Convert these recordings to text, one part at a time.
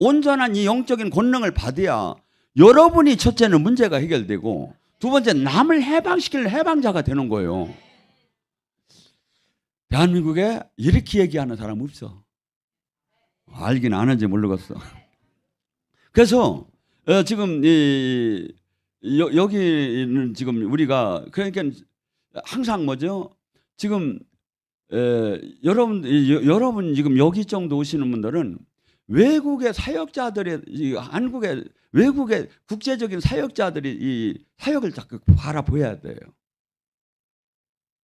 온전한 이 영적인 권능을 받아야 여러분이 첫째는 문제가 해결되고 두 번째 남을 해방시킬 해방자가 되는 거예요. 대한민국에 이렇게 얘기하는 사람 없어. 알긴 아는지 모르겠어. 그래서 어, 지금 이 여, 여기는 지금 우리가 그러니까 항상 뭐죠? 지금 에, 여러분 여러분 지금 여기 정도 오시는 분들은 외국의 사역자들의 이 한국의 외국의 국제적인 사역자들이 이 사역을 자꾸 바라보여야 돼요.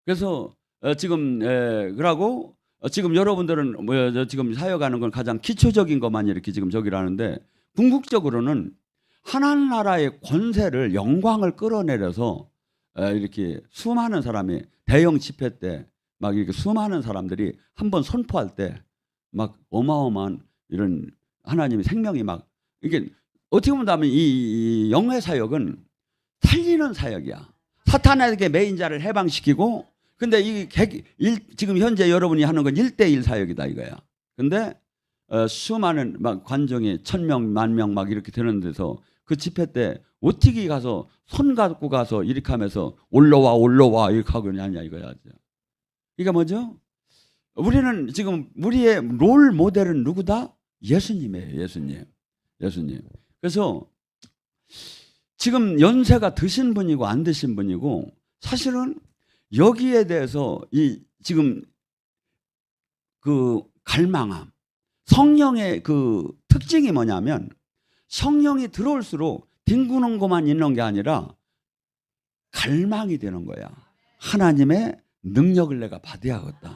그래서 어, 지금 에, 그러고 어, 지금 여러분들은 뭐저 지금 사역하는 건 가장 기초적인 것만 이렇게 지금 저기를 하는데 궁극적으로는 하나님 나라의 권세를 영광을 끌어내려서 에, 이렇게 수많은 사람이 대형 집회 때 막 이렇게 수많은 사람들이 한번 선포할 때 막 어마어마한 이런 하나님의 생명이 막 이게 어떻게 보면 이, 이 영의 사역은 살리는 사역이야. 사탄에게 매인자를 해방시키고 근데 이 개- 일- 지금 현재 여러분이 하는 건 1대1 사역이다 이거야. 근데 어, 수많은 막 관정이 천 명, 만 명 막 이렇게 되는 데서 그 집회 때 어떻게 가서 손 갖고 가서 이렇게 하면서 올라와 올라와 이렇게 하고 하냐 이거야. 이게 뭐죠? 우리는 지금 우리의 롤 모델은 누구다? 예수님이에요. 예수님. 예수님. 그래서 지금 연세가 드신 분이고 안 드신 분이고 사실은 여기에 대해서 이 지금 그 갈망함 성령의 그 특징이 뭐냐면 성령이 들어올수록 뒹구는 것만 있는 게 아니라 갈망이 되는 거야. 하나님의 능력을 내가 받아야겠다.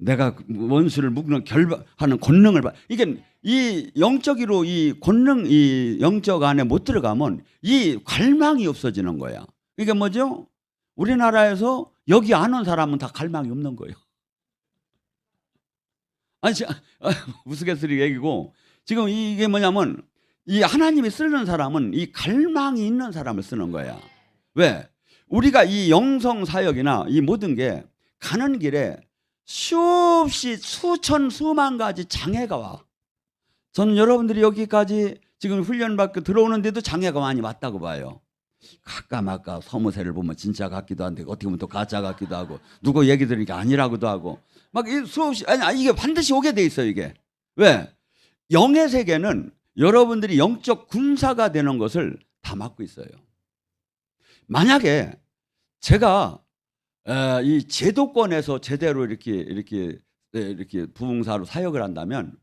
내가 원수를 묶는 결하는 권능을 받. 이게 이 영적으로 이 권능 이 영적 안에 못 들어가면 이 갈망이 없어지는 거야. 이게 뭐죠? 우리나라에서 여기 안 온 사람은 다 갈망이 없는 거예요. 아니 우스갯소리 얘기고 지금 이게 뭐냐면 이 하나님이 쓰는 사람은 이 갈망이 있는 사람을 쓰는 거야. 왜? 우리가 이 영성 사역이나 이 모든 게 가는 길에 수없이 수천 수만 가지 장애가 와. 저는 여러분들이 여기까지 지금 훈련 받고 들어오는데도 장애가 많이 왔다고 봐요. 가까마까 서무새를 보면 진짜 같기도 한데 어떻게 보면 또 가짜 같기도 하고 누구 얘기 들으니까 아니라고도 하고 막이 수없이 아니 이게 반드시 오게 돼 있어요 이게 왜 영의 세계는 여러분들이 영적 군사가 되는 것을 다 막고 있어요. 만약에 제가 에, 이 제도권에서 제대로 이렇게 이렇게 에, 이렇게 부흥사로 사역을 한다면